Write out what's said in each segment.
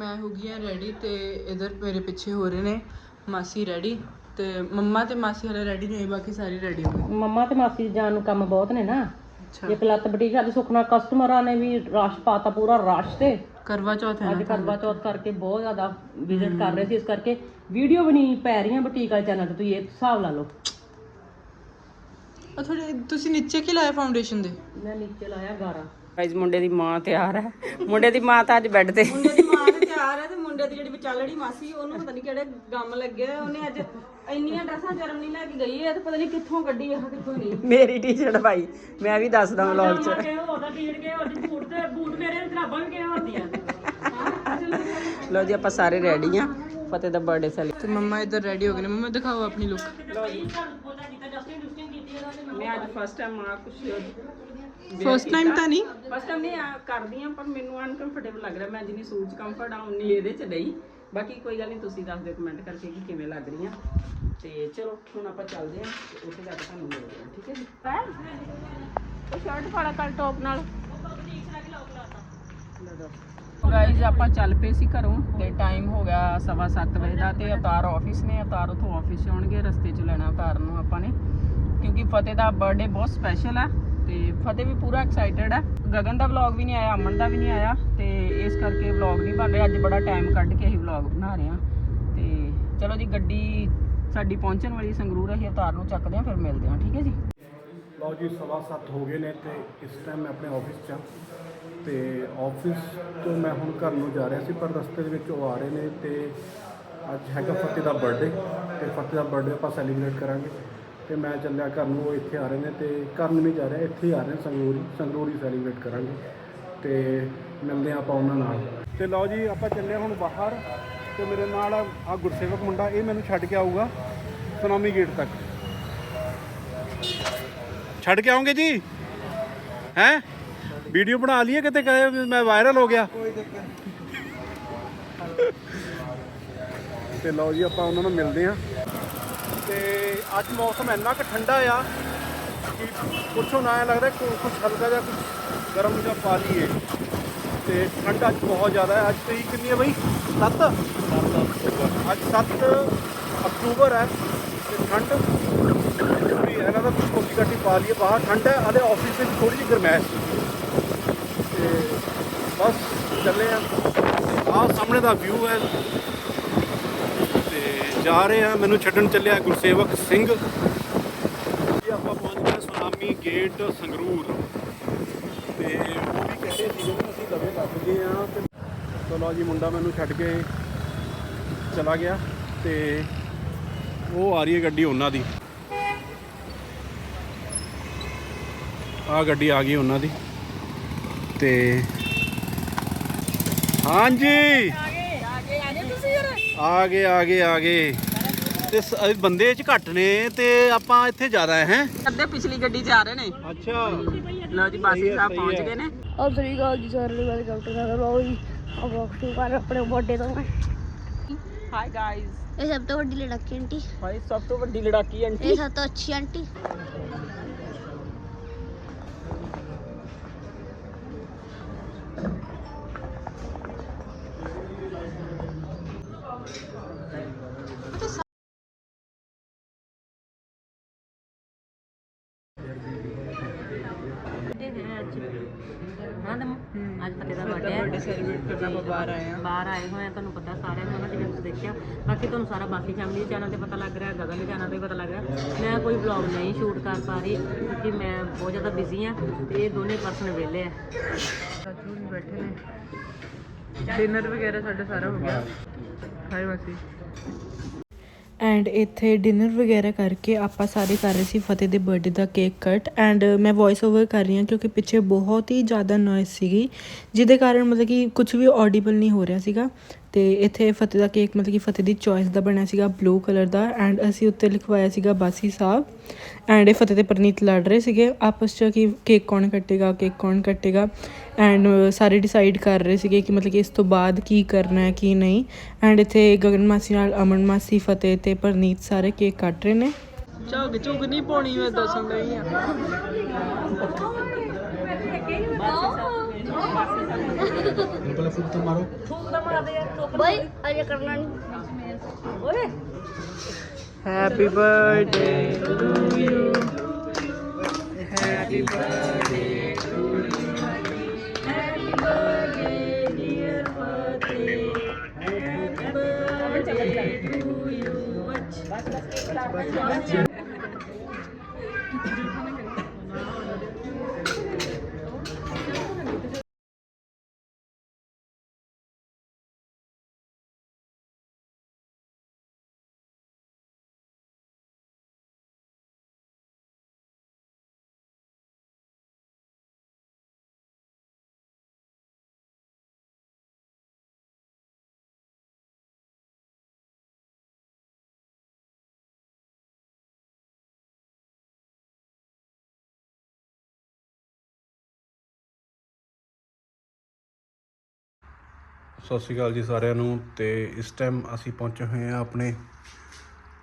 ਮੈਂ ਹੋ ਗਈ ਆ ਰੈਡੀ ਤੇ ਇਧਰ ਮੇਰੇ ਪਿੱਛੇ ਹੋ ਰਹੇ ਨੇ ਮਾਸੀ ਰੈਡੀ ਤੇ ਮੰਮਾ ਤੇ ਮਾਸੀ ਹਲੇ ਰੈਡੀ ਨਹੀਂ ਹੋਏ ਬਾਕੀ ਸਾਰੇ ਰੈਡੀ ਹੋ ਗਏ ਮੰਮਾ ਤੇ ਮਾਸੀ ਦੀ ਜਾਨ ਨੂੰ ਕੰਮ ਬਹੁਤ ਨੇ ਨਾ। ਅੱਛਾ। ਇੱਕ ਲੱਤ ਬਟੀਕ ਅੱਜ ਸੁਖਨਾ ਕਸਟਮਰਾਂ ਨੇ ਵੀ ਰਸ਼ ਪਾਤਾ ਪੂਰਾ ਰਸ਼ ਤੇ। ਕਰਵਾ ਚੌਥ ਹੈ ਅੱਜ ਨਾ ਕਰਵਾ ਚੌਥ ਕਰਕੇ ਬਹੁਤ ਜ਼ਿਆਦਾ ਵਿਜ਼ਿਟ ਕਰ ਰਹੇ ਸੀ ਇਸ ਕਰਕੇ ਵੀਡੀਓ ਵੀ ਨਹੀਂ ਪੈ ਰਹੀਆਂ ਬਟੀਕ ਵਾਲੇ ਚੈਨਲ ਤੇ ਤੁਸੀਂ ਇਹ ਹਿਸਾਬ ਲਾ ਲਓ। ਉਹ ਥੋੜੇ ਤੁਸੀਂ ਨੀਚੇ ਕੀ ਲਾਇਆ ਫਾਊਂਡੇਸ਼ਨ ਦੇ? ਮੈਂ ਨੀਚੇ ਲਾਇਆ ਗਾਰਾ। ਗਾਇਜ਼ ਮੁੰਡੇ ਦੀ ਮਾਂ ਤਿਆਰ ਹੈ। ਮੁੰਡੇ ਦੀ ਮਾਂ ਤਾਂ ਅੱਜ ਬੈੱਡ ਤੇ। ਮੁੰਡੇ ਦੀ ਤਿਆਰ ਹੈ ਤੇ ਮੁੰਡੇ ਦੀ ਜਿਹੜੀ ਵਿਚਾਲੜੀ ਮਾਸੀ ਉਹਨੂੰ ਪਤਾ ਨਹੀਂ ਕਿਹੜੇ ਗਮ ਲੱਗੇ ਹੋਏ, ਉਹਨੇ ਅੱਜ ਇੰਨੀਆਂ ਡਰੈਸਾਂ ਜਰਮ ਨਹੀਂ ਲੈ ਕੇ ਗਈ ਹੈ ਤੇ ਪਤਾ ਨਹੀਂ ਕਿੱਥੋਂ ਕੱਢੀ ਹੈ ਕਿੱਥੋਂ ਨਹੀਂ। ਮੇਰੀ ਟੀ-ਸ਼ਰਟ ਭਾਈ ਮੈਂ ਵੀ ਦੱਸਦਾ ਵਲੌਗ 'ਚ। ਉਹਦਾ ਟੀੜ ਕੇ ਉਹਦੇ ਬੂਟ ਤੇ ਬੂਟ ਮੇਰੇ ਜਰਾਬਾਂ ਵੀ ਕਿਹੇ ਹੁੰਦੀਆਂ ਲਓ ਜੀ ਆਪਾਂ ਸਾਰੇ ਰੈਡੀ ਆ। ਫਤਿਹ ਦਾ ਬਰਥਡੇ ਸੈਲੀ ਤੇ ਮੰਮਾ ਇਧਰ ਰੈਡੀ ਹੋ ਗਏ ਨੇ। ਮੰਮਾ ਦਿਖਾਓ ਆਪਣੀ ਲੁੱਕ ਮੈਂ ਅੱਜ ਫਸਟ ਟਾਈਮ ਆ ਕੁਛ ਫਸਟ ਟਾਈਮ ਤਾਂ ਨਹੀਂ? ਫਸਟ ਟਾਈਮ ਨਹੀਂ ਆ ਕਰਦੀ ਆ ਪਰ ਮੈਨੂੰ ਅਨਕੰਫਰਟੇਬਲ ਲੱਗ ਰਿਹਾ। ਮੈਂ ਜਿੰਨੀ ਸੂਟ 'ਚ ਕੰਫਰਟ ਆ ਉਨੀ ਇਹਦੇ 'ਚ ਨਹੀਂ ਬਾਕੀ ਕੋਈ ਗੱਲ ਨਹੀਂ ਤੁਸੀਂ ਦੱਸ ਦਿਓ ਕਮੈਂਟ ਕਰਕੇ ਕਿ ਕਿਵੇਂ ਲੱਗ ਰਹੀਆਂ ਤੇ ਚਲੋ ਹੁਣ ਆਪਾਂ ਚੱਲਦੇ ਆ ਤੇ ਉੱਥੇ ਜਾ ਕੇ ਤੁਹਾਨੂੰ ਮਿਲਦੇ ਆ ਠੀਕ ਹੈ ਜੀ? ਉਹ ਸ਼ਰਟ ਪਾਲਾ ਕੱਲ ਟੌਪ ਨਾਲ। ਗਾਈਜ਼ ਆਪਾਂ ਚੱਲ ਪਏ ਸੀ ਘਰੋਂ ਤੇ ਟਾਈਮ ਹੋ ਗਿਆ ਸਵਾ ਸੱਤ ਵਜੇ ਦਾ ਤੇ ਅਵਤਾਰ ਆਫਿਸ ਨੇ ਅਵਤਾਰ ਉਥੋਂ ਆਫਿਸ ਆਉਣਗੇ ਰਸਤੇ 'ਚ ਲੈਣਾ ਅਵਤਾਰ ਨੂੰ ਆਪਾਂ ਨੇ। ਕਿਉਂਕਿ ਫਤਿਹ ਦਾ ਬਰਥਡੇ ਬਹੁਤ ਸਪੈਸ਼ਲ ਆ। ਤੇ ਫਤਿਹ ਵੀ ਪੂਰਾ ਐਕਸਾਈਟਡ ਆ। ਗਗਨ ਦਾ ਵਲੌਗ ਵੀ ਨਹੀਂ ਆਇਆ, ਅਮਨ ਦਾ ਵੀ ਨਹੀਂ ਆਇਆ ਤੇ ਇਸ ਕਰਕੇ ਵਲੌਗ ਨਹੀਂ ਬਣ ਰਿਹਾ। ਅੱਜ ਬੜਾ ਟਾਈਮ ਕੱਢ ਕੇ ਅਸੀਂ ਵਲੌਗ ਬਣਾ ਰਹੇ ਹਾਂ। ਤੇ ਚਲੋ ਜੀ, ਗੱਡੀ ਸਾਡੀ ਪਹੁੰਚਣ ਵਾਲੀ ਸੰਗਰੂਰ ਅਸੀਂ ਅਵਤਾਰ ਨੂੰ ਚੱਕਦੇ ਹਾਂ, ਫਿਰ ਮਿਲਦੇ ਹਾਂ, ਠੀਕ ਹੈ ਜੀ? ਲਓ ਜੀ, ਸਵਾ ਸੱਤ ਹੋ ਗਏ ਨੇ ਤੇ ਇਸ ਟਾਈਮ ਮੈਂ ਆਪਣੇ ਆਫਿਸ 'ਚ ਹਾਂ। ਤੇ ਆਫਿਸ ਤੋਂ ਮੈਂ ਹੁਣ ਘਰ ਨੂੰ ਜਾ ਰਿਹਾ ਸੀ, ਪਰ ਰਸਤੇ ਦੇ ਵਿੱਚ ਉਹ ਆ ਰਹੇ ਨੇ ਤੇ ਅੱਜ ਹੈਗਾ ਫਤਿਹ ਦਾ ਬਰਥਡੇ ਤੇ ਫਤਿਹ ਦਾ ਬਰਥਡੇ ਆਪਾਂ ਸੈਲੀਬ੍ਰੇਟ ਕਰਾਂਗੇ। ਤੇ ਮੈਂ ਚੱਲਿਆ ਘਰ ਨੂੰ ਉਹ ਇੱਥੇ ਆ ਰਹੇ ਨੇ ਤੇ ਘਰ ਨੂੰ ਨਹੀਂ ਜਾ ਰਿਹਾ ਇੱਥੇ ਆ ਰਹੇ ਨੇ ਸੰਗਰੂਰ ਸੰਗਰੂਰ ਹੀ ਸੈਲੀਬ੍ਰੇਟ ਕਰਾਂਗੇ ਤੇ ਮਿਲਦੇ ਆਪਾਂ ਉਹਨਾਂ ਨਾਲ। ਤੇ ਲਓ ਜੀ ਆਪਾਂ ਚੱਲੇ ਹੁਣ ਬਾਹਰ ਤੇ ਮੇਰੇ ਨਾਲ ਆ ਗੁਰਸੇਵਕ ਮੁੰਡਾ ਇਹ ਮੈਨੂੰ ਛੱਡ ਕੇ ਆਊਗਾ ਸੁਨਾਮੀ ਗੇਟ ਤੱਕ। ਛੱਡ ਕੇ ਆਉਂਗੇ ਜੀ? ਹੈ? ਵੀਡੀਓ ਬਣਾ ਲਈਏ ਕਿਤੇ ਕਹੇ ਮੈਂ ਵਾਇਰਲ ਹੋ ਗਿਆ। ਤੇ ਲਓ ਜੀ ਆਪਾਂ ਉਹਨਾਂ ਨੂੰ ਮਿਲਦੇ ਹਾਂ। ਤੇ ਅੱਜ ਮੌਸਮ ਇੰਨਾ ਕੁ ਠੰਡਾ ਆ ਕਿ ਪੁੱਛੋ ਨਾ ਲੱਗਦਾ ਕੁਛ ਹਲਕਾ ਜਿਹਾ ਕੁਛ ਗਰਮ ਜਿਹਾ ਪਾ ਲਈਏ। ਤੇ ਠੰਡ ਅੱਜ ਬਹੁਤ ਜ਼ਿਆਦਾ ਹੈ। ਅੱਜ ਤਰੀਕ ਕਿੰਨੀ ਹੈ ਬਈ? 7 ਅੱਜ 7 ਅਕਤੂਬਰ ਹੈ ਤੇ ਠੰਡ। ਵੀ ਇਹਨਾਂ ਦਾ ਕੋਟੀ ਕਾਟੀ ਪਾ ਲਈਏ। ਬਾਹਰ ਠੰਡ ਹੈ ਹਲੇ ਆਫਿਸ ਵਿੱਚ ਥੋੜੀ ਜਿਹੀ ਗਰਮੈਸ਼। ਤੇ ਬਸ ਚੱਲੇ ਆ। ਆਹ ਸਾਹਮਣੇ ਦਾ ਵਿਊ ਹੈ। ਤੇ ਜਾ ਰਹੇ ਹਾਂ, ਮੈਨੂੰ ਛੱਡਣ ਚੱਲਿਆ ਗੁਰਸੇਵਕ ਸਿੰਘ। ਜੀ, ਆਪਾਂ ਪਹੁੰਚ ਗਏ ਸੁਨਾਮੀ ਗੇਟ ਸੰਗਰੂਰ। ਤੇ ਉਹ ਵੀ ਕਹਿੰਦੇ ਸੀ ਕਿ ਅਸੀਂ ਦਵੇ ਲੱਗ ਗਏ ਆ। ਤੇ ਚਲੋ ਜੀ, ਮੁੰਡਾ ਮੈਨੂੰ ਛੱਡ ਕੇ ਚਲਾ ਗਿਆ। ਤੇ ਉਹ ਆ ਰਹੀ ਹੈ ਗੱਡੀ ਉਹਨਾਂ ਦੀ। ਆ ਗੱਡੀ ਆ ਗਈ ਉਹਨਾਂ ਦੀ। ਤੇ ਹਾਂਜੀ! ਆ ਗਏ ਆ ਗਏ ਆ ਗਏ ਤੇ ਸ- ਬੰਦੇ ਚ ਘੱਟ ਨੇ ਤੇ ਆਪਾਂ ਇੱਥੇ ਜ਼ਿਆਦਾ ਹੈ ਅੱਧੇ ਪਿਛਲੀ ਗੱਡੀ 'ਚ ਆ ਰਹੇ ਨੇ। ਅੱਛਾ। ਲਓ ਜੀ ਬਾਸੀ ਸਾਹਿਬ ਪਹੁੰਚ ਗਏ ਨੇ। ਸਤਿ ਸ੍ਰੀ ਅਕਾਲ ਜੀ ਸਾਰਿਆਂ ਨੂੰ ਵੈਲਕਮ ਟੂ ਨਗਰ ਬਾਬੂ ਜੀ। ਆਪਾਂ ਸ਼ੁਰੂ ਕਰ ਆਪਣੇ ਬਰਥਡੇ ਤੋਂ। ਹਾਈ ਗਾਇਜ਼ ਇਹ ਸਭ ਤੋਂ ਵੱਡੀ ਲੜਕੀ ਆਂਟੀ। ਭਾਈ ਸਭ ਤੋਂ ਵੱਡੀ ਲੜਾਕੀ ਆਂਟੀ। ਇਹ ਸਭ ਤੋਂ ਅੱਛੀ ਆਂਟੀ। ਹਾਂ ਦਮ ਅੱਜ ਫਤਿਹ ਦਾ ਬਰਥਡੇ ਹੈ। ਸੈਲੀਬ੍ਰੇਟ ਕਰਨ ਆਪਾਂ ਬਾਹਰ ਆਏ ਆ ਬਾਹਰ ਆਏ ਹੋਏ ਆ ਤੁਹਾਨੂੰ ਪਤਾ ਸਾਰਿਆਂ ਨੂੰ ਹਨਾ ਜਿਵੇਂ ਤੁਸੀਂ ਦੇਖਿਆ। ਬਾਕੀ ਤੁਹਾਨੂੰ ਸਾਰਾ ਬਾਕੀ ਫੈਮਿਲੀ ਚੈਨਲ ਤੇ ਪਤਾ ਲੱਗ ਰਿਹਾ ਗਗਨ ਦੇ ਚੈਨਲ ਤੇ ਪਤਾ ਲੱਗ ਰਿਹਾ। ਮੈਂ ਕੋਈ ਵਲੌਗ ਨਹੀਂ ਸ਼ੂਟ ਕਰ ਪਾ ਰਹੀ ਕਿਉਂਕਿ ਮੈਂ ਬਹੁਤ ਜ਼ਿਆਦਾ ਬਿਜ਼ੀ ਆ ਤੇ ਇਹ ਦੋਨੇ ਪਰਸਨ ਵਿਹਲੇ ਆ। ਚਾਚੂ ਵੀ ਬੈਠੇ ਨੇ। ਡਿਨਰ ਵਗੈਰਾ ਸਾਡਾ ਸਾਰਾ ਹੋ ਗਿਆ। ਹਾਏ ਵਾਸੀ ਐਂਡ ਇੱਥੇ ਡਿਨਰ ਵਗੈਰਾ ਕਰਕੇ ਆਪਾਂ ਸਾਰੇ ਕਰ ਰਹੇ ਸੀ ਫਤਿਹ ਦੇ ਬਰਥਡੇ ਦਾ ਕੇਕ ਕੱਟ ਐਂਡ ਮੈਂ ਵੌਇਸ ਓਵਰ ਕਰ ਰਹੀ ਹਾਂ ਕਿਉਂਕਿ ਪਿੱਛੇ ਬਹੁਤ ਹੀ ਜ਼ਿਆਦਾ ਨੋਇਸ ਸੀਗੀ, ਜਿਹਦੇ ਕਾਰਨ ਮਤਲਬ ਕਿ ਕੁਝ ਵੀ ਆਡੀਬਲ ਨਹੀਂ ਹੋ ਰਿਹਾ ਸੀਗਾ। ਤੇ ਇੱਥੇ ਫਤਿਹ ਦਾ ਕੇਕ ਮਤਲਬ ਕਿ ਫਤਿਹ ਦੀ ਚੋਇਸ ਦਾ ਬਣਿਆ ਸੀਗਾ ਬਲੂ ਕਲਰ ਦਾ ਐਂਡ ਅਸੀਂ ਉੱਤੇ ਲਿਖਵਾਇਆ ਸੀਗਾ ਬਾਸੀ ਸਾਹਿਬ ਐਂਡ ਇਹ ਫਤਿਹ ਤੇ ਪ੍ਰਨੀਤ ਲੜ ਰਹੇ ਸੀਗੇ ਆਪਸ ਚ ਕਿ ਕੇਕ ਕੌਣ ਕੱਟੇਗਾ ਕੇਕ ਕੌਣ ਕੱਟੇਗਾ ਐਂਡ ਸਾਰੇ ਡਿਸਾਈਡ ਕਰ ਰਹੇ ਸੀਗੇ ਕਿ ਮਤਲਬ ਕਿ ਇਸ ਤੋਂ ਬਾਅਦ ਕੀ ਕਰਨਾ ਹੈ ਕੀ ਨਹੀਂ ਐਂਡ ਇੱਥੇ ਗਗਨ ਮਾਸੀ ਨਾਲ ਅਮਨ ਮਾਸੀ ਫਤਿਹ ਤੇ ਪ੍ਰਨੀਤ ਸਾਰੇ ਕੇਕ ਕੱਟ ਰਹੇ ਨੇ। ਝੁਗ ਝੁਗ ਨਹੀਂ ਪਾਉਣੀ ਮੈਂ ਦੱਸਣ ਲਈ ਆ। ਸਾਹਿਬ ਪਹਿਲਾਂ ਫੁੱਟ ਤਾਂ ਮਾਰੋ ਬਾਈ ਅਜੇ ਕਰਨਾ ਨਹੀਂ ਓਏ happy birthday to you happy birthday ਸਤਿ ਸ਼੍ਰੀ ਅਕਾਲ ਜੀ ਸਾਰਿਆਂ ਨੂੰ ਤੇ ਇਸ ਟਾਈਮ ਅਸੀਂ ਪਹੁੰਚੇ ਹੋਏ ਹਾਂ ਆਪਣੇ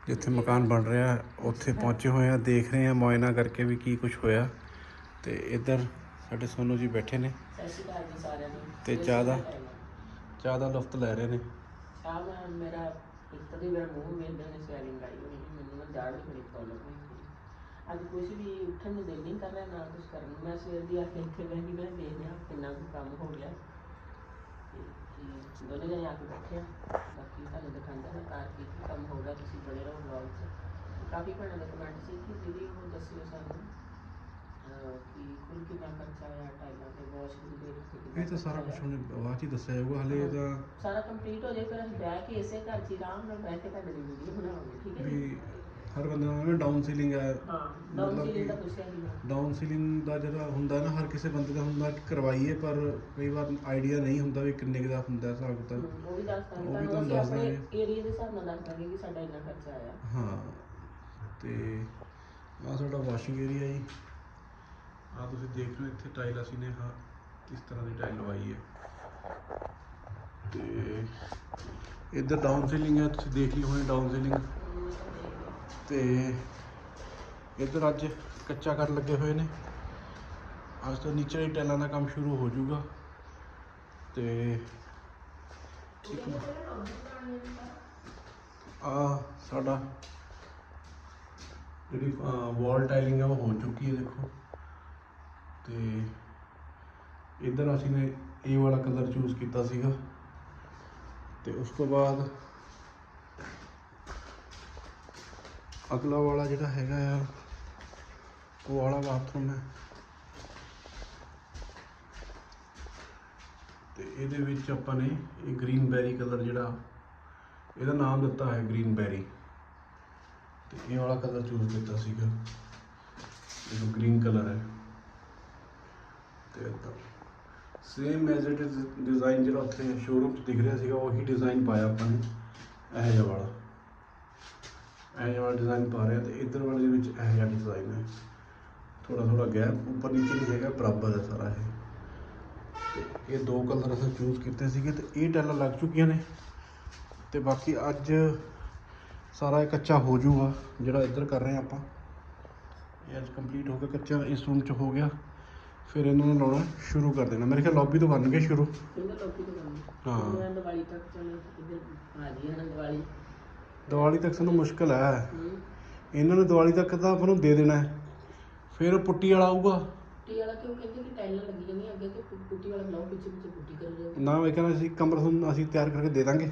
ਜਿੱਥੇ ਮਕਾਨ ਬਣ ਰਿਹਾ ਉੱਥੇ ਪਹੁੰਚੇ ਹੋਏ ਹਾਂ ਦੇਖ ਰਹੇ ਹਾਂ ਮੁਆਇਨਾ ਕਰਕੇ ਵੀ ਕੀ ਕੁਝ ਹੋਇਆ। ਤੇ ਇੱਧਰ ਸਾਡੇ ਸੋਨੂ ਜੀ ਬੈਠੇ ਨੇ। ਸਤਿ ਸ਼੍ਰੀ ਅਕਾਲ ਜੀ ਸਾਰਿਆਂ ਨੂੰ। ਤੇ ਚਾਹ ਦਾ ਚਾਹ ਦਾ ਲੁਫਤ ਲੈ ਰਹੇ ਨੇ। ਚਾਹ ਮੈਂ ਮੇਰਾ ਇੱਕ ਤਾਂ ਮੇਰਾ ਮੂੰਹ ਮੇਰੇ ਨੇ ਸਵੈਲਿੰਗ ਆਈ ਹੋਈ ਸੀ ਮੈਨੂੰ ਨਾ ਜਾੜ ਦੀ ਬੜੀ ਪ੍ਰੋਬਲਮ ਹੋਈ ਸੀ ਅੱਜ ਕੁਝ ਵੀ ਉੱਠਣ ਨੂੰ ਦਿਲ ਨਹੀਂ ਕਰ ਰਿਹਾ ਨਾ ਕੁਝ ਕਰਨ ਮੈਂ ਸਵੇਰ ਦੀ ਆ ਕੇ ਇੱਥੇ ਬੈਠੀ ਮੈਂ ਹਾਂ ਕਿੰਨਾ ਕੁ ਕੰਮ ਹੋ ਗਿਆ। ਤੇ ਦੋਨੇ ਜਣੇ ਆ ਕੇ ਬੈਠੇ ਆ। ਬਾਕੀ ਤੁਹਾਨੂੰ ਦਿਖਾਉਂਦਾ ਮੈਂ ਕਾਰ ਕੀ ਕੀ ਕੰਮ ਹੋ ਗਿਆ ਤੁਸੀਂ ਬਣੇ ਰਹੋ ਵਲੌਗ 'ਚ। ਕਾਫੀ ਭੈਣਾਂ ਦੇ ਕਮੈਂਟ ਸੀ ਕਿ ਦੀਦੀ ਉਹ ਦੱਸਿਓ ਸਾਨੂੰ ਕਿ ਕੁੱਲ ਕਿੰਨਾ ਖਰਚਾ ਆਇਆ ਟਾਈਲਾਂ ਤੇ ਵਾਸ਼ਰੂਮ ਦੇ ਇਹ ਤਾਂ ਸਾਰਾ ਕੁਝ। ਹੁਣ ਬਾਅਦ ਹੀ ਦੱਸਿਆ ਜਾਊਗਾ ਹਲੇ ਤਾਂ ਸਾਰਾ ਕੰਪਲੀਟ ਹੋ ਜਾਏ ਫਿਰ ਅਸੀਂ ਬਹਿ ਕੇ ਇਸੇ ਘਰ 'ਚ ਹੀ ਆਰਾਮ ਨਾਲ ਬਹਿ ਕੇ ਤੁਹਾਡੇ ਲਈ ਵੀਡੀਓ ਬਣਾਵਾਂਗੇ ਠੀਕ ਹੈ ਜੀ? ਹਰ ਬੰਦੇ ਦਾ ਨਾ ਡਾਊਨ ਸੀਲਿੰਗ ਹੈ ਹਾਂ ਡਾਊਨ ਮਤਲਬ ਸੀਲਿੰਗ ਦਾ ਕਿ- ਪੁੱਛਿਆ ਸੀ ਮੈਂ ਡਾਊਨ ਸੀਲਿੰਗ ਦਾ ਜਿਹੜਾ ਹੁੰਦਾ ਨਾ ਹਰ ਕਿਸੇ ਬੰਦੇ ਦਾ ਹੁੰਦਾ ਕਿ ਕਰਵਾਈਏ ਪਰ ਕਈ ਵਾਰ ਆਈਡੀਆ ਨਹੀਂ ਹੁੰਦਾ ਵੀ ਕਿੰਨੇ ਕੁ ਦਾ ਹੁੰਦਾ ਹਿਸਾਬ ਕਿਤਾਬ। ਉਹ ਵੀ ਦੱਸ ਦਾਂਗੇ ਉਹ ਵੀ ਤੁਹਾਨੂੰ ਤੁਹਾਨੂੰ ਅਸੀਂ ਦੱਸ ਆਪਣੇ ਦਾਂਗੇ। ਏਰੀਆ ਦੇ ਹਿਸਾਬ ਨਾਲ ਦੱਸ ਦਾਂਗੇ ਕਿ ਸਾਡਾ ਇੰਨਾ ਖਰਚਾ ਆਇਆ। ਹਾਂ ਤੇ ਆ ਸਾਡਾ ਵਾਸ਼ਿੰਗ ਏਰੀਆ ਜੀ। ਆ ਤੁਸੀਂ ਦੇਖ ਰਹੇ ਹੋ ਇੱਥੇ ਟਾਈਲ ਅਸੀਂ ਨੇ ਹਾਂ ਇਸ ਤਰ੍ਹਾਂ ਦੀ ਟਾਈਲ ਲਵਾਈ ਹੈ। ਤੇ ਇੱਧਰ ਡਾਊਨ ਸੀਲਿੰਗ ਹੈ ਤੁਸੀਂ ਦੇਖ ਲਈ ਹੋਣੀ ਡਾਊਨ ਸੀਲਿੰਗ ਤੇ ਇੱਧਰ ਅੱਜ ਕੱਚਾ ਕਰਨ ਲੱਗੇ ਹੋਏ ਨੇ। ਅੱਜ ਤੋਂ ਨੀਚੇ ਹੀ ਟਾਈਲਾਂ ਦਾ ਕੰਮ ਸ਼ੁਰੂ ਹੋ ਜਾਊਗਾ। ਤੇ ਆ ਸਾਡਾ ਜਿਹੜੀ ਵਾਲ ਟਾਈਲਿੰਗ ਆ ਉਹ ਹੋ ਚੁੱਕੀ ਹੈ ਦੇਖੋ। ਤੇ ਇਧਰ ਅਸੀਂ ਨੇ ਇਹ ਵਾਲਾ ਕਲਰ ਚੂਜ਼ ਕੀਤਾ ਸੀਗਾ। ਤੇ ਉਸ ਤੋਂ ਬਾਅਦ ਅਗਲਾ ਵਾਲਾ ਜਿਹੜਾ ਹੈਗਾ ਆ, ਉਹ ਵਾਲਾ ਬਾਥਰੂਮ ਹੈ। ਤੇ ਇਹਦੇ ਵਿੱਚ ਆਪਾਂ ਨੇ ਇਹ ਗ੍ਰੀਨ ਬੈਰੀ ਕਲਰ ਜਿਹੜਾ, ਇਹਦਾ ਨਾਮ ਦਿੱਤਾ ਹੈ ਗ੍ਰੀਨ ਬੈਰੀ ਤੇ ਇਹ ਵਾਲਾ ਕਲਰ ਚੂਜ਼ ਕੀਤਾ ਸੀਗਾ। ਇਹ ਗ੍ਰੀਨ ਕਲਰ ਹੈ। ਤੇ ਇਦਾਂ same as it is design ਜਿਹੜਾ ਉੱਥੇ ਸ਼ੋਰੂਮ 'ਚ ਦਿਖ ਰਿਹਾ ਸੀਗਾ, ਉਹੀ ਡਿਜ਼ਾਈਨ ਪਾਇਆ ਆਪਾਂ ਨੇ, ਇਹ ਜਿਹਾ ਵਾਲਾ। ਇਹ ਜਿਹਾ ਡਿਜ਼ਾਈਨ ਪਾ ਰਿਹਾ ਤੇ ਇੱਧਰ ਵਾਲੇ ਦੇ ਵਿੱਚ ਇਹ ਜਿਹਾ ਡਿਜ਼ਾਈਨ ਹੈ। ਥੋੜਾ ਥੋੜਾ ਗੈਪ ਉੱਪਰ ਨੀਚੇ ਨਹੀਂ ਹੈਗਾ ਬਰਾਬਰ ਹੈ ਸਾਰਾ ਇਹ। ਇਹ ਦੋ ਕਲਰ ਅਸੀਂ ਚੂਜ਼ ਕੀਤੇ ਸੀਗੇ ਤੇ ਇਹ ਟੈਲਾਂ ਲੱਗ ਚੁੱਕੀਆਂ ਨੇ। ਤੇ ਬਾਕੀ ਅੱਜ ਸਾਰਾ ਇਹ ਕੱਚਾ ਹੋ ਜਾਊਗਾ ਜਿਹੜਾ ਇੱਧਰ ਕਰ ਰਹੇ ਹਾਂ ਆਪਾਂ। ਇਹ ਅੱਜ ਕੰਪਲੀਟ ਹੋ ਗਿਆ ਕੱਚਾ ਇਸ ਰੂਮ 'ਚ ਹੋ ਗਿਆ। ਫਿਰ ਇਹਨਾਂ ਨੂੰ ਲਾਉਣਾ ਸ਼ੁਰੂ ਕਰ ਦੇਣਾ। ਮੇਰੇ ਖਿਆਲ ਲੌਬੀ ਤੋਂ ਕਰਨਗੇ ਸ਼ੁਰੂ। ਹਾਂ। ਮੈਂ ਦੀਵਾਲੀ ਤੱਕ ਚਲੇ ਇੱਧਰ ਆ ਜੀ ਹਨਾ ਦੀਵਾਲੀ। ਦੀਵਾਲੀ ਤੱਕ ਸਾਨੂੰ ਮੁਸ਼ਕਲ ਹੈ। ਇਹਨਾਂ ਨੇ ਦੀਵਾਲੀ ਤੱਕ ਤਾਂ ਆਪਾਂ ਨੂੰ ਦੇ ਦੇਣਾ ਹੈ। ਫਿਰ ਪੁੱਟੀ ਵਾਲਾ ਆਊਗਾ। ਪੁੱਟੀ ਵਾਲਾ ਕਿਉਂ ਕਹਿੰਦੇ ਕਿ ਟਾਈਲਾਂ ਲੱਗੀ ਜਾਂਦੀਆਂ ਅੱਗੇ ਕਿ ਪੁ- ਪੁੱਟੀ ਵਾਲਾ ਲਾਓ ਪਿੱਛੇ ਪਿੱਛੇ ਪੁੱਟੀ ਕਰੀ ਜਾਓ ਨਾ ਮੈਂ ਕਹਿੰਦਾ ਅਸੀਂ ਕਮਰਾ ਤੁਹਾਨੂੰ ਅਸੀਂ ਤਿਆਰ ਕਰਕੇ ਦੇ ਦਾਂਗੇ।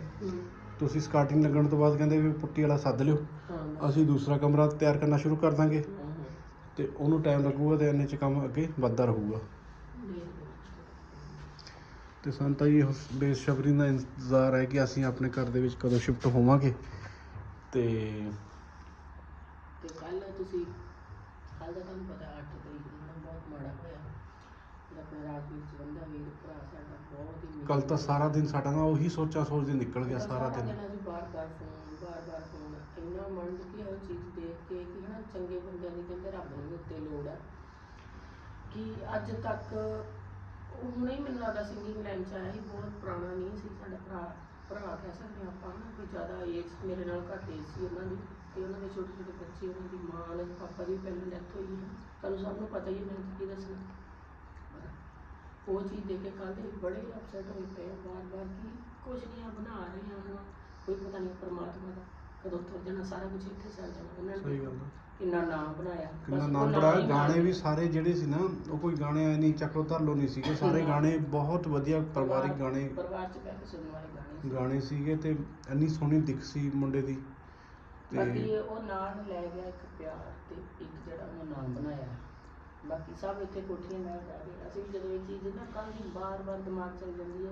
ਤੁਸੀਂ ਸਕਾਰਟਿੰਗ ਲੱਗਣ ਤੋਂ ਬਾਅਦ ਕਹਿੰਦੇ ਵੀ ਪੁੱਟੀ ਵਾਲਾ ਸੱਦ ਲਿਓ। ਅਸੀਂ ਦੂਸਰਾ ਕਮਰਾ ਤਿਆਰ ਕਰਨਾ ਸ਼ੁਰੂ ਕਰ ਦਾਂਗੇ। ਤੇ ਉਹਨੂੰ ਟਾਈਮ ਲੱਗੂਗਾ ਤੇ ਇੰਨੇ ਚ ਕੰਮ ਅੱਗੇ ਵੱਧਦਾ ਰਹੂਗਾ। ਤੇ ਸਾਨੂੰ ਤਾਂ ਇਹ ਬੇਸ਼ਬਰੀ ਦਾ ਇੰਤਜ਼ਾਰ ਹੈ ਕਿ ਅਸੀਂ ਆਪਣੇ ਘਰ ਦੇ ਵਿੱਚ ਕਦੋਂ ਸ਼ਿਫਟ ਹੋਵਾਂਗੇ। ਤੇ ਤੇ ਕੱਲ ਤੁਸੀਂ ਕੱਲ ਦਾ ਤੁਹਾਨੂੰ ਪਤਾ 8 ਤਰੀਕ ਨੂੰ ਨਾ ਬਹੁਤ ਮਾੜਾ ਹੋਇਆ। ਜਿਹੜਾ ਆਪਣਾ ਰਾਜਵੀਰ ਜਵੰਦਾ ਵੀਰ ਭਰਾ ਸਾਡਾ ਬਹੁਤ ਹੀ ਕੱਲ ਤਾਂ ਸਾਰਾ ਦਿਨ ਸਾਡਾ ਨਾ ਉਹੀ ਸੋਚਾਂ ਸੋਚਦੇ ਨਿਕਲ ਗਿਆ ਸਾਰਾ ਦਿਨ ਅਸੀਂ ਬਾਰ-ਬਾਰ ਫੋਨ ਬਾਰ-ਬਾਰ ਫੋਨ ਇੰਨਾ ਮਨ ਦੁਖੀ ਉਹ ਚੀਜ਼ ਦੇਖ ਕੇ ਕਿ ਹਨਾ ਚੰਗੇ ਬੰਦਿਆਂ ਦੀ ਕਹਿੰਦੇ ਰੱਬ ਨੂੰ ਵੀ ਉੱਤੇ ਲੋੜ ਆ। ਕਿ ਅੱਜ ਤੱਕ ਉਹ ਹੁਣੇ ਹੀ ਮੈਨੂੰ ਲੱਗਦਾ ਸਿੰਗਿੰਗ ਲਾਈਨ ਚ ਆਇਆ ਸੀ ਬਹੁਤ ਪੁਰਾਣਾ ਨਹੀਂ ਸੀ ਸਾਡਾ ਭਰਾ। ਭਰਾ ਕਹਿ ਸਕਦੇ ਹਾਂ ਆਪਾਂ ਨਾ ਕੋਈ ਜ਼ਿਆਦਾ ਏਜ ਮੇਰੇ ਨਾਲ ਘੱਟ ਏਜ ਸੀ ਉਹਨਾਂ ਦੀ ਤੇ ਉਹਨਾਂ ਦੇ ਛੋਟੇ ਛੋਟੇ ਬੱਚੇ, ਉਹਨਾਂ ਦੀ ਮਾਂ ਉਹਨਾਂ ਪਾਪਾ ਦੀ ਪਹਿਲਾਂ ਡੈਥ ਹੋਈ ਹੈ। ਤੁਹਾਨੂੰ ਸਭ ਨੂੰ ਪਤਾ ਹੀ ਹੈ, ਮੈਂ ਕੀ ਦੱਸਣਾ ਉਹ ਚੀਜ਼ ਦੇਖ ਕੇ ਕੱਲ ਦੇ ਬੜੇ ਅਪਸੈਟ ਹੋਏ ਪਏ ਆ ਬਾਰ-ਬਾਰ ਕਿ ਕੁਝ ਨਹੀਂ ਆ ਬਣਾ ਰਹੇ ਆ ਕੋਈ ਪਤਾ ਨਹੀਂ, ਪਰਮਾਤਮਾ ਦਾ ਕਦੋਂ ਤੁਰ ਜਾਣਾ, ਸਾਰਾ ਕੁਝ ਇੱਥੇ ਚੱਲ ਜਾਣਾ। ਉਹਨਾਂ ਸਹੀ ਗੱਲ ਆ। ਕਿੰਨਾ ਨਾਮ ਬਣਾਇਆ? ਕਿੰਨਾ ਨਾਮ ਬੜਾ ਗਾਣੇ ਵੀ ਸਾਰੇ ਜਿਹੜੇ ਸੀ ਨਾ ਉਹ ਕੋਈ ਗਾਣੇ ਆਏ ਨਹੀਂ ਚੱਕਰੋ ਧਰਲੋ ਨਹੀਂ ਸੀਗੇ। ਸਾਰੇ ਗਾਣੇ ਬਹੁਤ ਵਧੀਆ ਪਰਿਵਾਰਿਕ ਗਾਣੇ। ਪਰਿਵਾਰ ਚ ਬਹਿ ਕੇ ਸੁਣਨ ਵਾਲੇ ਗਾਣੇ ਸੀ। ਗਾਣੇ ਸੀਗੇ ਤੇ ਇੰਨੀ ਸੋਹਣੀ ਦਿੱਖ ਸੀ ਮੁੰਡੇ ਦੀ। ਬਾਕੀ ਤੇ ਉਹ ਨਾਲ ਲੈ ਗਿਆ ਇੱਕ ਪਿਆਰ ਤੇ ਇੱਕ ਜਿਹੜਾ ਉਹਨੇ ਨਾਮ ਬਣਾਇਆ। ਬਾਕੀ ਸਭ ਇੱਥੇ ਕੋਠੀਆਂ ਨਾਲ ਰਹੇ ਅਸੀਂ ਵੀ ਜਦੋਂ ਇਹ ਚੀਜ਼ ਨਾ ਕੱਲ ਦੀ ਬਾਰ-ਬਾਰ ਦਿਮਾਗ ਚੱਲ ਜਾਂਦੀ ਹੈ।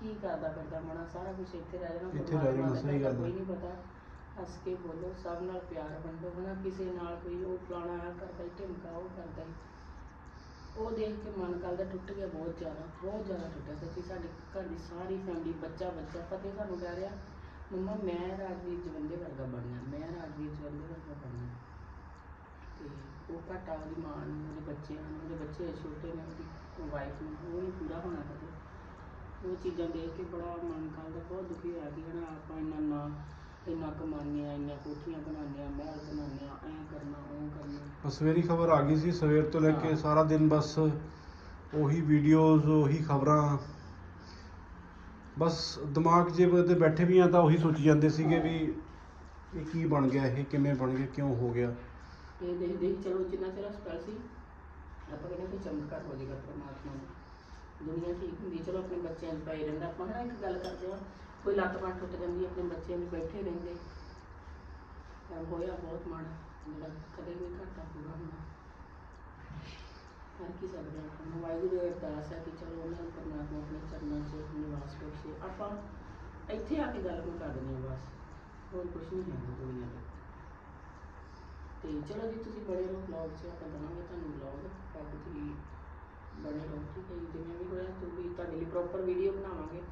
ਕੀ ਕਰਦਾ ਕਰਦਾ ਮਣਾ ਸਾਰਾ ਕੁਝ ਇੱਥੇ ਰਹਿ ਜਾਣਾ ਇੱਥੇ ਰਹਿ ਜਾਣਾ, ਪਰਮਾਤਮਾ ਦਾ ਸਹੀ ਗੱਲ ਹੈ। ਕੋਈ ਨਹੀਂ ਪਤਾ। ਹੱਸ ਕੇ ਬੋਲੋ, ਸਭ ਨਾਲ ਪਿਆਰ ਵੰਡੋ, ਹਨਾ? ਕਿਸੇ ਨਾਲ ਕੋਈ ਉਹ ਫਲਾਣਾ ਆ ਕਰਦਾ ਹੀ ਢਿਮਕਾ ਉਹ ਕਰਦਾ ਹੀ ਉਹ ਦੇਖ ਕੇ ਮਨ ਕੱਲ ਦਾ ਟੁੱਟ ਗਿਆ ਬਹੁਤ ਜ਼ਿਆਦਾ ਬਹੁਤ ਜ਼ਿਆਦਾ ਟੁੱਟਿਆ ਸੱਚੀ ਸਾਡੇ ਘਰ ਦੀ ਸਾਰੀ ਫੈਮਿਲੀ ਬੱਚਾ ਬੱਚਾ ਫਤਿਹ ਸਾਨੂੰ ਕਹਿ ਰਿਹਾ, ਮੰਮਾ ਮੈਂ ਰਾਜਵੀਰ ਜਵੰਦੇ ਵਰਗਾ ਬਣਨਾ, ਮੈਂ ਰਾਜਵੀਰ ਜਵੰਦੇ ਵਰਗਾ ਬਣਨਾ। ਤੇ ਉਹ ਘਾਟਾ ਉਹਦੀ ਮਾਂ ਨੂੰ, ਉਹਦੇ ਬੱਚਿਆਂ ਨੂੰ, ਉਹਦੇ ਬੱਚੇ ਛੋਟੇ ਨੇ, ਉਹਦੀ ਵਾਈਫ ਨੂੰ, ਉਹ ਨਹੀਂ ਪੂਰਾ ਹੋਣਾ ਕਦੇ ਉਹ ਚੀਜ਼ਾਂ ਦੇਖ ਕੇ ਬੜਾ ਮਨ ਕੱਲ ਦਾ ਬਹੁਤ ਦੁਖੀ ਹੋਇਆ ਕਿ ਹਨਾ, ਆਪਾਂ ਇੰਨਾ ਨਾ ਇੰਨਾ ਕਮਾਉਂਦੇ ਆ ਇੰਨੀਆਂ ਕੋਠੀਆਂ ਬਣਾਉਂਦੇ ਆ ਮਹਿਲ ਬਣਾਉਂਦੇ ਆ ਐਂ ਕਰਨਾ ਉਹ ਕਰਨਾ। ਬਸ ਸਵੇਰੀ ਖਬਰ ਆ ਗਈ ਸੀ ਸਵੇਰ ਤੋਂ ਲੈ ਕੇ ਹਾਂ। ਸਾਰਾ ਦਿਨ ਬਸ ਉਹੀ ਵੀਡੀਓਜ਼ ਉਹੀ ਖਬਰਾਂ। ਬਸ ਦਿਮਾਗ 'ਚ ਤੇ ਬੈਠੇ ਵੀ ਆ ਤਾਂ ਉਹੀ ਸੋਚੀ ਜਾਂਦੇ ਸੀਗੇ ਵੀ ਇਹ ਕੀ ਬਣ ਗਿਆ ਇਹ ਕਿਵੇਂ ਬਣ ਗਿਆ ਕਿਉਂ ਹੋ ਗਿਆ। ਇਹ ਦੇਖ ਦੇਖ ਚਲੋ ਜਿੰਨਾ ਚਿਰ ਹਸਪਤਾਲ ਸੀ ਆਪਾਂ ਕਹਿੰਦੇ ਕੋਈ ਚਮਤਕਾਰ ਹੋ ਜਾਏਗਾ ਪਰਮਾਤਮਾ ਦਾ। ਦੁਨੀਆ ਠੀਕ ਹੁੰਦੀ ਹੈ, ਚਲੋ ਆਪਣੇ ਬੱਚਿਆਂ 'ਚ ਪਏ ਰਹਿੰਦਾ ਆਪਾਂ ਹਨਾ ਇੱਕ ਗੱਲ ਕਰਦੇ ਆ ਕੋਈ ਲੱਤ ਬਾਂਹ ਟੁੱਟ ਜਾਂਦੀ, ਆਪਣੇ ਬੱਚੇ ਵੀ ਬੈਠੇ ਰਹਿੰਦੇ। ਪਰ ਹੋਇਆ ਬਹੁਤ ਮਾੜਾ ਜਿਹੜਾ ਕਦੇ ਵੀ ਘਾਟਾ ਪੂਰਾ ਹੋਣਾ ਹਰ ਕੀ ਸਕਦੇ ਹਾਂ ਆਪਾਂ? ਨੂੰ ਵਾਹਿਗੁਰੂ ਦੀ ਅਰਦਾਸ ਹੈ ਕਿ ਚਲੋ ਉਹਨਾਂ ਨੂੰ ਪਰਮਾਤਮਾ ਆਪਣੇ ਚਰਨਾਂ 'ਚ ਨਿਵਾਸ ਬਖਸ਼ੇ। ਆਪਾਂ ਇੱਥੇ ਆ ਕੇ ਗੱਲ ਮੁਕਾ ਦਿੰਦੇ ਹਾਂ ਬਸ। ਹੋਰ ਕੁਝ ਨਹੀਂ ਹੈ ਦੁਨੀਆ ਤੇ ਤੇ ਚਲੋ ਜੀ, ਤੁਸੀਂ ਬੜੇ ਰਹੋ ਵਲੌਗ 'ਚ, ਆਪਾਂ ਦਵਾਂਗੇ ਤੁਹਾਨੂੰ ਵਲੌਗ ਤਾਂ ਤੁਸੀਂ ਬਣੇ ਰਹੋ, ਠੀਕ ਹੈ ਜੀ? ਜਿਵੇਂ ਵੀ ਹੋਇਆ, ਤੂੰ ਵੀ ਤੁਹਾਡੇ ਲਈ ਪ੍ਰੋਪਰ ਵੀਡੀਓ ਬਣਾਵਾਂਗੇ।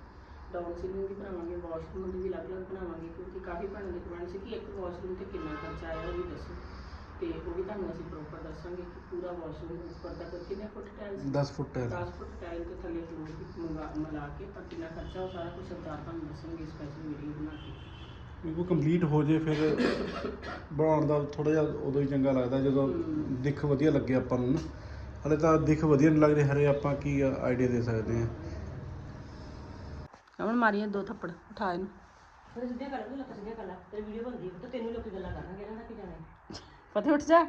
ਡਾਊਨ ਸੀਲਿੰਗ ਦੀ ਬਣਾਵਾਂਗੇ ਵਾਸ਼ਰੂਮ ਦੀ ਵੀ ਅਲੱਗ-ਅਲੱਗ ਬਣਾਵਾਂਗੇ ਕਿਉਂਕਿ ਕਾਫੀ ਭੈਣਾਂ ਦੀ ਕਮੈਂਟ ਸੀ ਕਿ ਇੱਕ ਵਾਸ਼ਰੂਮ ਤੇ ਕਿੰਨਾ ਖਰਚਾ ਆਇਆ ਉਹ ਵੀ ਦੱਸੋ। ਤੇ ਉਹ ਵੀ ਤੁਹਾਨੂੰ ਅਸੀਂ ਪ੍ਰੋਪਰ ਦੱਸਾਂਗੇ ਕਿ ਪੂਰਾ ਵਾਸ਼ਰੂਮ ਉੱਪਰ ਤੱਕ ਕਿੰਨੇ ਫੁੱਟ ਟਾਈਲਸ 10 ਫੁੱਟ ਹੈ 10 ਫੁੱਟ ਟਾਈਲ ਤੇ ਥੱਲੇ ਫਲੋਰ ਵੀ ਮੰਗਾ ਮਿਲਾ ਕੇ ਤਾਂ ਕਿੰਨਾ ਖਰਚਾ ਉਹ ਸਾਰਾ ਕੁਝ ਸਰਦਾਰ ਤੁਹਾਨੂੰ ਦੱਸਣਗੇ ਸਪੈਸ਼ਲ ਵੀਡੀਓ ਬਣਾ ਕੇ। ਉਹ ਕੰਪਲੀਟ ਹੋ ਜੇ ਫਿਰ ਬਣਾਉਣ ਦਾ ਥੋੜਾ ਜਿਹਾ ਉਦੋਂ ਹੀ ਚੰਗਾ ਲੱਗਦਾ ਜਦੋਂ ਦਿੱਖ ਵਧੀਆ ਲੱਗੇ ਆਪਾਂ ਨੂੰ ਨਾ। ਹਲੇ ਤਾਂ ਦਿੱਖ ਵਧੀਆ ਨਹੀਂ ਲੱਗਦੇ ਹਰੇ ਆਪਾਂ ਕੀ ਆਈਡੀਆ ਦੇ ਸਕਦੇ ਹਾਂ। ਕਮਣ ਮਾਰੀਆਂ ਦੋ ਥੱਪੜ ਉਠਾ ਇਹਨੂੰ। ਫਿਰ ਸਿੱਧੇ ਕਰ ਲੱਤ ਸਿੱਧੇ ਕਰ ਲੈ। ਤੇਰੀ ਵੀਡੀਓ ਬਣਦੀ ਹੈ ਤਾਂ ਤੈਨੂੰ ਲੋਕੀ ਗੱਲਾਂ ਕਰਨਗੇ ਇਹਨਾਂ ਦਾ ਕੀ ਜਾਣਾ। ਫਤਿਹ ਉੱਠ ਜਾ।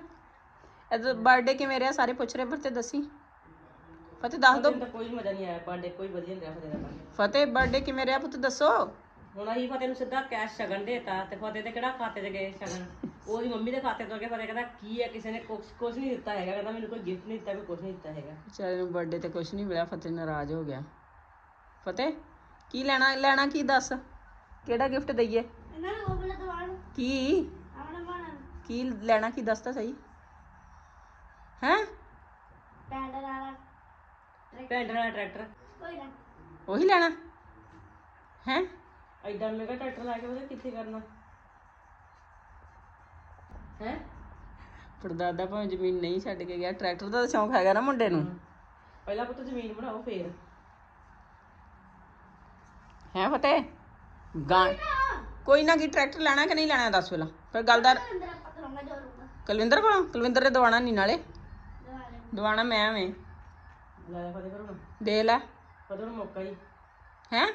ਇਹ ਬਰਥਡੇ ਕਿਵੇਂ ਰਿਹਾ? ਸਾਰੇ ਪੁੱਛ ਰਹੇ ਪਰ ਤੇ ਦੱਸੀ। ਫਤਿਹ ਦੱਸ ਦੋ। ਤੈਨੂੰ ਤਾਂ ਕੋਈ ਮਜ਼ਾ ਨਹੀਂ ਆਇਆ ਬਰਥਡੇ ਕੋਈ ਵਧੀਆ ਨਹੀਂ ਰਿਹਾ ਫਤਿਹ ਦਾ। ਫਤਿਹ ਬਰਥਡੇ ਕਿਵੇਂ ਰਿਹਾ ਪੁੱਤ ਦੱਸੋ। ਹੁਣ ਅਸੀਂ ਫਤਿਹ ਨੂੰ ਸਿੱਧਾ ਕੈਸ਼ ਸ਼ਗਨ ਦੇਤਾ ਤੇ ਫਤਿਹ ਤੇ ਕਿਹੜਾ ਖਾਤੇ 'ਚ ਗਏ ਸ਼ਗਨ? ਉਹਦੀ ਮੰਮੀ ਦੇ ਖਾਤੇ ਤੋਂ ਅੱਗੇ ਫਤਿਹ ਕਹਿੰਦਾ ਕੀ ਹੈ? ਕਿਸੇ ਨੇ ਕੁਛ ਕੁਛ ਨਹੀਂ ਦਿੱਤਾ ਹੈਗਾ ਕਹਿੰਦਾ ਮੈਨੂੰ ਕੋਈ ਗਿਫਟ ਨਹੀਂ ਦਿੱਤਾ ਕੋਈ ਕੁਛ ਨਹੀਂ ਦਿੱਤਾ ਹੈਗਾ। ਵਿਚਾਰੇ ਨੂੰ ਬਰਥਡੇ ਤੇ ਕੁਝ ਨਹੀਂ ਮਿਲਿਆ ਫਤਿਹ ਨਾਰਾਜ਼ ਹੋ ਗਿਆ। ਫਤਿਹ ਕੀ ਲੈਣਾ ਲੈਣਾ ਕੀ ਦੱਸ? ਕਿਹੜਾ ਗਿਫਟ ਦਈਏ? ਇਹਨਾਂ ਨੂੰ ਉਹ ਬਣਾ ਦਵਾਣ ਕੀ? ਆਪਣਾ ਬਣਾ ਕੀ ਲੈਣਾ ਕੀ ਦੱਸ ਤਾਂ ਸਹੀ। ਹੈ? ਵਾਲਾ ਪੈਂਡਰ ਵਾਲਾ ਟਰੈਕਟਰ। ਕੋਈ ਨਾ। ਉਹੀ ਲੈਣਾ? ਹੈ? ਐਡਾ ਮੇਗਾ ਟਰੈਕਟਰ ਲਾ ਕੇ ਉਹਦੇ ਕਿੱਥੇ ਕਰਨਾ? ਹੈ? ਪਰਦਾਦਾ ਭਾਵੇਂ ਜ਼ਮੀਨ ਨਹੀਂ ਛੱਡ ਕੇ ਗਿਆ ਟਰੈਕਟਰ ਦਾ ਤਾਂ ਸ਼ੌਂਕ ਹੈਗਾ ਨਾ ਮੁੰਡੇ ਨੂੰ। ਪਹਿਲਾਂ ਪੁੱਤ ਜ਼ਮੀਨ ਬਣਾਓ ਫੇਰ। ਹੈ ਫਤਿਹ? ਗਾਂ ਕੋਈ ਨਾ ਕੀ ਟਰੈਕਟਰ ਲੈਣਾ ਕਿ ਨਹੀਂ ਲੈਣਾ ਦੱਸ ਪਹਿਲਾਂ। ਫਿਰ ਗੱਲ ਦਾ ਅੰਦਰ ਆਪਾਂ ਕਰਾਂਗਾ ਜੋ ਰੂਗਾ ਕੁਲਵਿੰਦਰ ਕੋਲ? ਕੁਲਵਿੰਦਰ ਦੇ ਦਵਾਣਾ ਨਹੀਂ ਨਾਲੇ। ਦਵਾਣਾ ਮੈਂ ਐਵੇਂ ਲੈ ਫਤਿਹ ਕਰੋ ਦੇ ਲੈ। ਫਤਿਹ ਨੂੰ ਮੌਕਾ ਹੀ। ਹੈ?